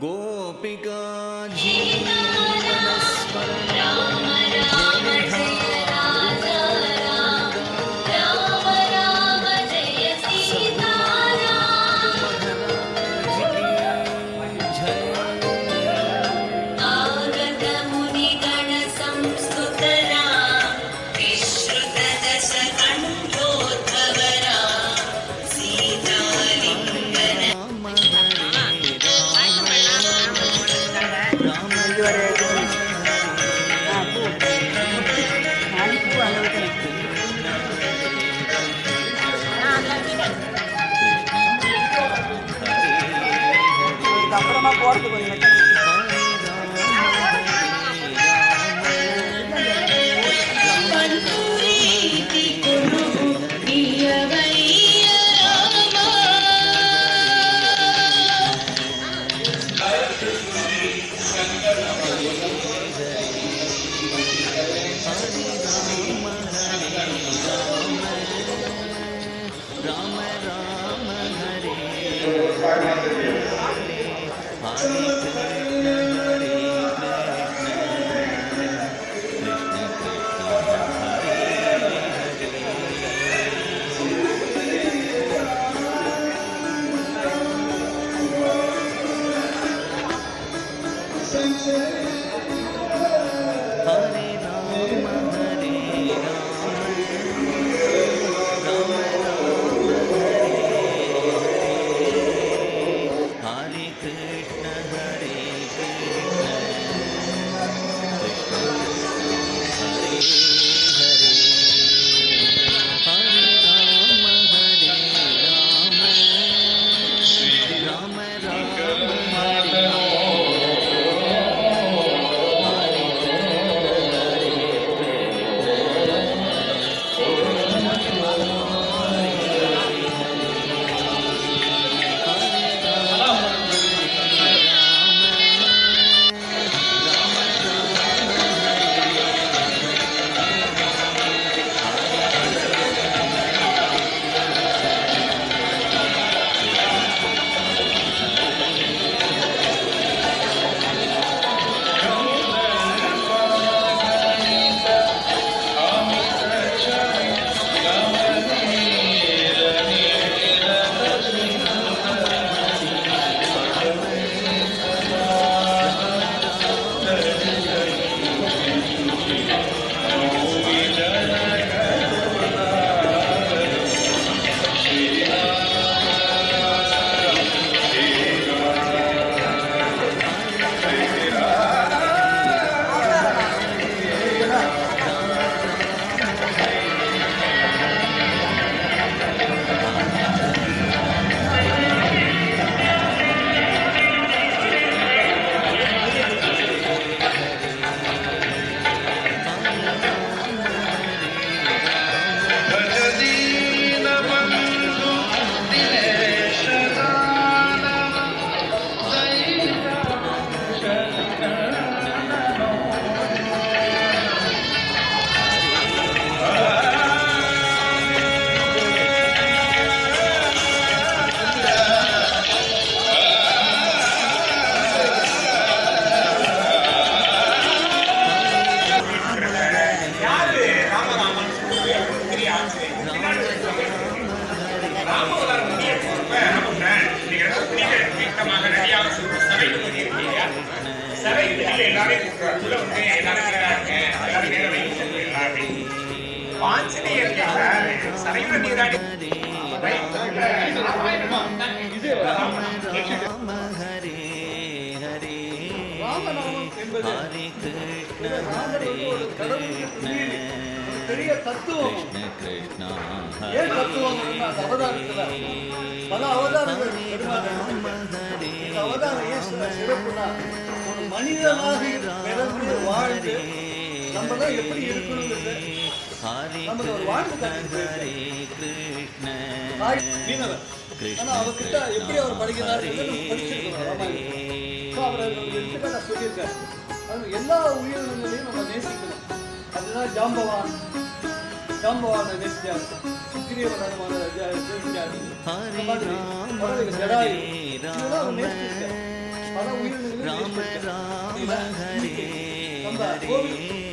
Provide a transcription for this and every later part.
गोपिका जीवनस्मरणं பெரிய தத்துவம். கிருஷ்ண ஏன் தத்துவம் அவதாரத்துல. பல அவதாரங்கள் அவதாரம் ஏன் சிற- சிறப்புனா ஒரு மனிதனாக பிறந்து வாழ்ந்து நம்ம தான் எப்படி இருக்கணுங்கிறது. ஹரே நமக்கு ஒரு வாழ்வு கிருஷ்ண காட்டி ஹரே கிருஷ்ண தாய் மீனவர். கிருஷ்ண ஆனா அவர்கிட்ட எப்படி அவர் படிக்கிறார் படிச்சிருக்கோம். அவர் எடுத்துக்காட்ட சொல்லியிருக்காரு. எல்லா உயிரினங்களையும் நம்ம நேசிக்கணும். அதுதான் ஜாம்பவான். ஜாம்பவானை நேசிச்சார் ராம பறவைகள், ஜடாயு. பல உயிரினங்களும் நம்ம கோவில்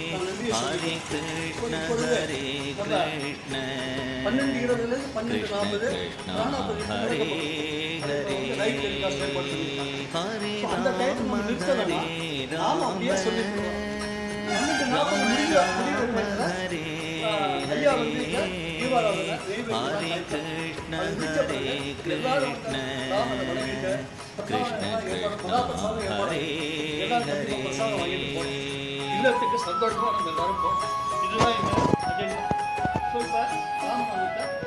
ஹரே கிருஷ்ண ஹரே கிருஷ்ண பன்னெண்டு இருபதுல பன்னெண்டு நாற்பது ஹரே ஹரே அந்த நம்ம நாம அப்படியே சொல்லிருக்கோம் பன்னெண்டு நாற்பது முடிவு ஐயா வந்து ஹரே கிருஷ்ண ஹரே கிருஷ்ண கிருஷ்ண கிருஷ்ண ஹரே இல்லத்துக்கு சந்தோஷமா நம்ம எல்லாரும் போகணும். இதுதான் எங்க agenda. So, இப்ப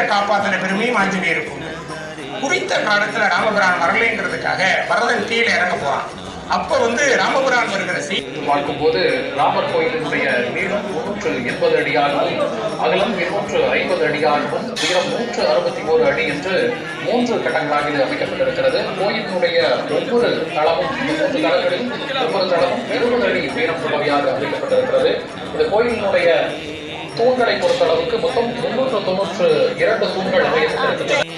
உயிரை காப்பாற்றின பெருமையும் ஆஞ்சநேயருக்கும். குறித்த காலத்துல ராமபுரான் வரலைன்றதுக்காக பரதன் கீழே இறங்க போறான். அப்ப வந்து ராமபுரான் வருகிற செய்தி பார்க்கும் போது ராமர் கோயிலினுடைய நீளம் நூற்று எண்பது அடியாகவும் அகலம் இருநூற்று ஐம்பது அடியாகவும் உயரம் நூற்று அறுபத்தி ஓரு அடி என்று மூன்று கட்டங்களாக இது அமைக்கப்பட்டிருக்கிறது. கோயிலினுடைய ஒவ்வொரு தளமும் மூன்று தளங்களிலும் ஒவ்வொரு தளமும் இருபது அடி உயரம் உள்ளவையாக அமைக்கப்பட்டிருக்கிறது. இந்த கோயிலினுடைய தூண்களை பொறுத்தளவுக்கு மொத்தம் முன்னூற்று தொன்னூற்று இரண்டு தூண்கள் அமைக்கப்பட்டிருக்கிறது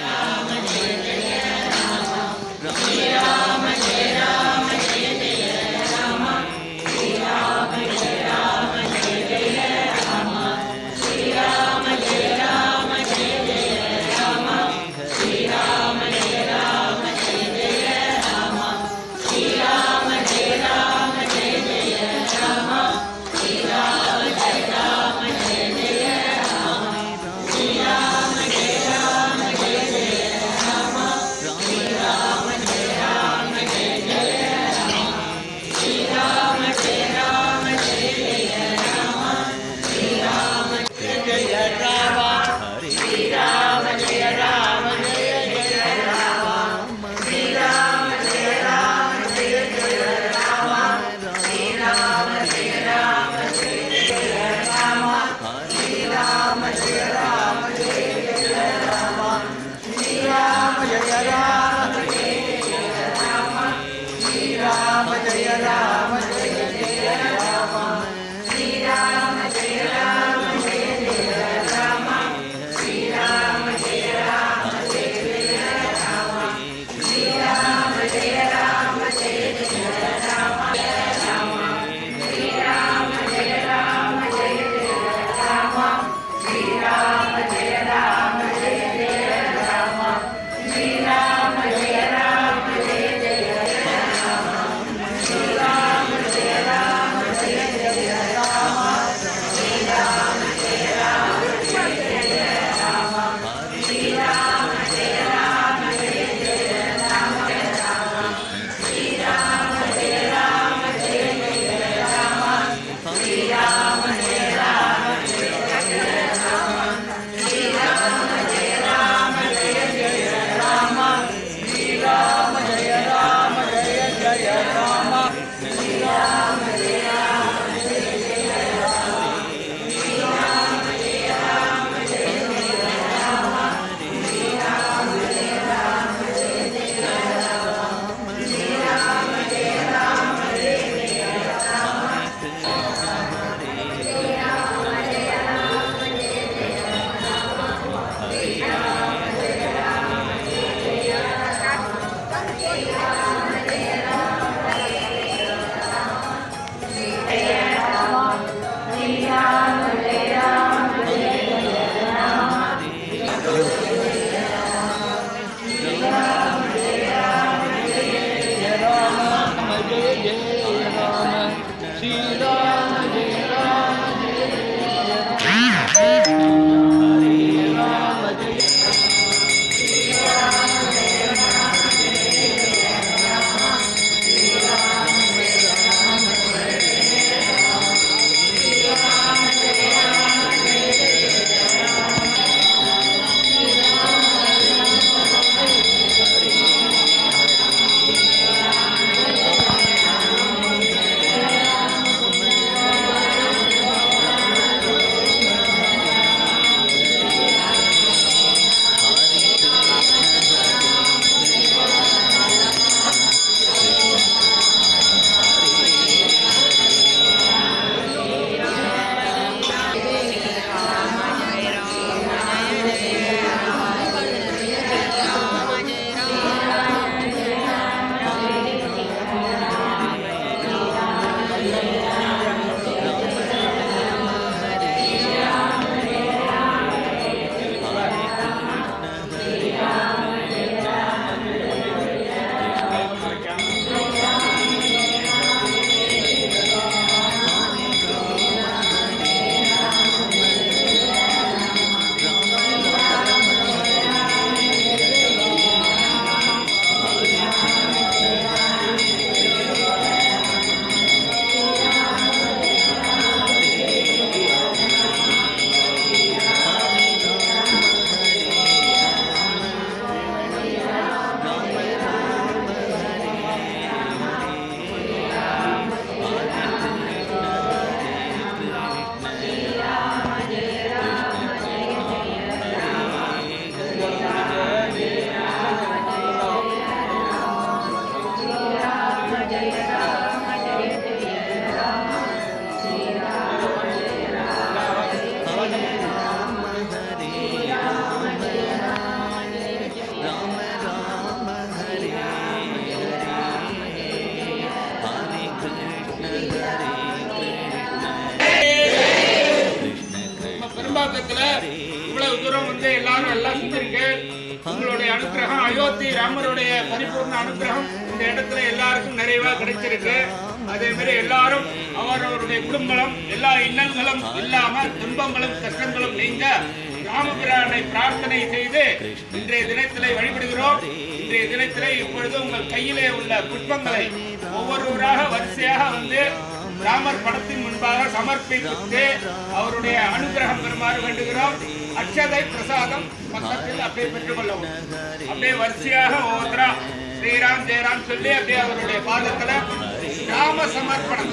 அதே மாதிரி எல்லாரும் அவரவருடைய குடும்பங்களும் எல்லா இன்னல்களும் இல்லாம துன்பங்களும் கஷ்டங்களும் நீங்க ராமபிரானை பிரார்த்தனை செய்து இன்றைய தினத்திலே வழிபடுகிறோம். இன்றைய தினத்திலே இப்பொழுது உங்கள் கையிலே உள்ள புஷ்பங்களை ஒவ்வொருவராக வரிசையாக வந்து ராமர் படத்தின் முன்பாக சமர்ப்பித்து அவருடைய அனுகிரகம் பெறுமாறு வேண்டுகிறோம். அக்ஷதை பிரசாதம் பக்கத்தில் அப்படியே பெற்றுக் கொள்ளவும் அப்படியே வரிசையாக ஒவ்வொருத்தரா ஸ்ரீராம் ஜெயராம் சொல்லி அப்படியே அவருடைய பாதத்துல ராம சமர்ப்பணம்.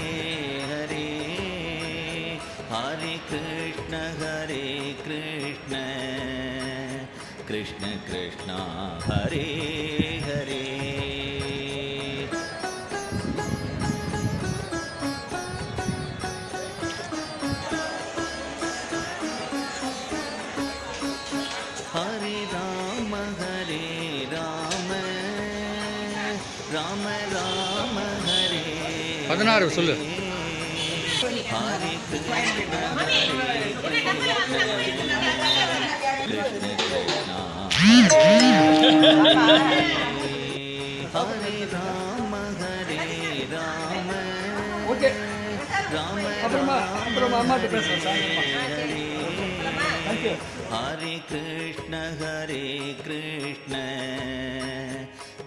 ஹரே கிருஷ்ண ஹரே கிருஷ்ண. கிருஷ்ண கிருஷ்ணா ஹரே ஹரே. ஹரே ராம ஹரே ராம. ராம ராம ஹரே பதினாறு சொல்லு. ஹரே கிருஷ்ண ஹரே கிருஷ்ண.